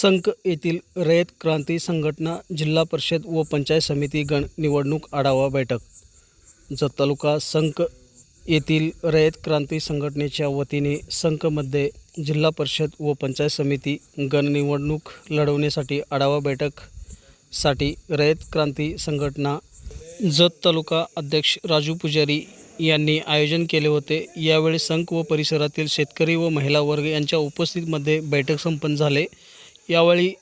संक येथील रयत क्रांती संघटना जिल्हा परिषद व पंचायत समिती गण निवडणूक आढावा बैठक. जत तालुका संक येथील रयत क्रांती संघटनेच्या वतीने संकमध्ये जिल्हा परिषद व पंचायत समिती गण निवडणूक लढवण्यासाठी आढावा बैठकसाठी रयत क्रांती संघटना जत तालुका अध्यक्ष राजू पुजारी यांनी आयोजन केले होते. यावेळी संक व परिसरातील शेतकरी व महिला वर्ग यांच्या उपस्थितीमध्ये बैठक संपन्न झाले. यावेळी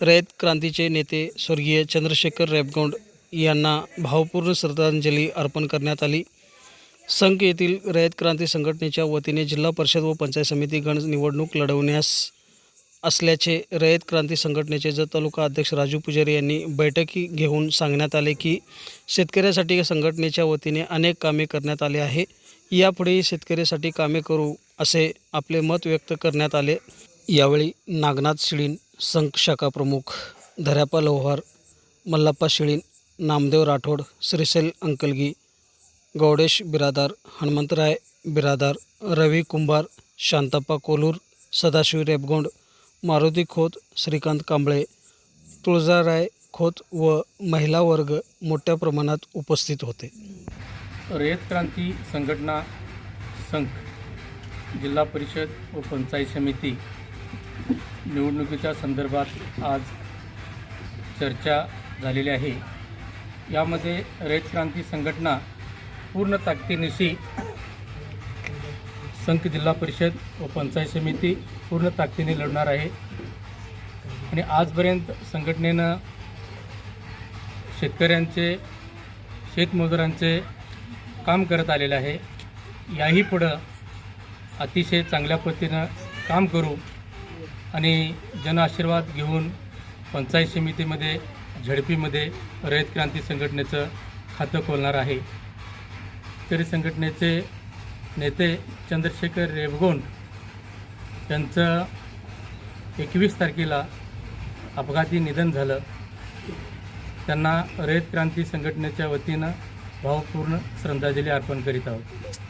रयत क्रांतीचे नेते स्वर्गीय चंद्रशेखर रेबगौंड यांना भावपूर्ण श्रद्धांजली अर्पण करण्यात आली. संघ येथील रयत क्रांती संघटनेच्या वतीने जिल्हा परिषद व पंचायत समिती गण निवडणूक लढवण्यास असल्याचे रयत क्रांती संघटनेचे जत तालुका अध्यक्ष राजू पुजारी यांनी बैठकी घेऊन सांगण्यात आले की शेतकऱ्यासाठी संघटनेच्या वतीने अनेक कामे करण्यात आले आहे. यापुढेही शेतकऱ्यासाठी कामे करू असे आपले मत व्यक्त करण्यात आले. यावेळी नागनाथ शिळीन संघ शाखा प्रमुख धऱ्यापा लोहार मल्लाप्पा शिळीन नामदेव राठोड श्रीशैल अंकलगी गौडेश बिरादार हनुमंतराय बिरादार रवी कुंभार शांताप्पा कोलूर सदाशिव रेबगोंड मारुती खोत श्रीकांत कांबळे तुळजाराय खोत व महिला वर्ग मोठ्या प्रमाणात उपस्थित होते. रयत क्रांती संघटना संघ जिल्हा परिषद व पंचायत समिती निवडणुकीच्या संदर्भात आज चर्चा झालेली आहे. यामध्ये रयत क्रांती संघटना पूर्ण ताकदीनिशी संघ जिल्हा परिषद व पंचायत समिती पूर्ण ताकदीने लढणार आहे. आणि आजपर्यंत संघटनेनं शेतकऱ्यांचे शेतमजुरांचे काम करत आलेलं आहे. याही पुढं अतिशय चांगल्या पद्धतीनं काम करू आणि जनआशीर्वाद घेऊन पंचायत समितीमध्ये झडपीमध्ये रयत क्रांती संघटनेचं खातं खोलणार आहे. तरी संघटनेचे नेते चंद्रशेखर रेवगोंड यांचं एकवीस तारखेला अपघाती निधन झालं. त्यांना रयत क्रांती संघटनेच्या वतीनं भावपूर्ण श्रद्धांजली अर्पण करीत आहोत.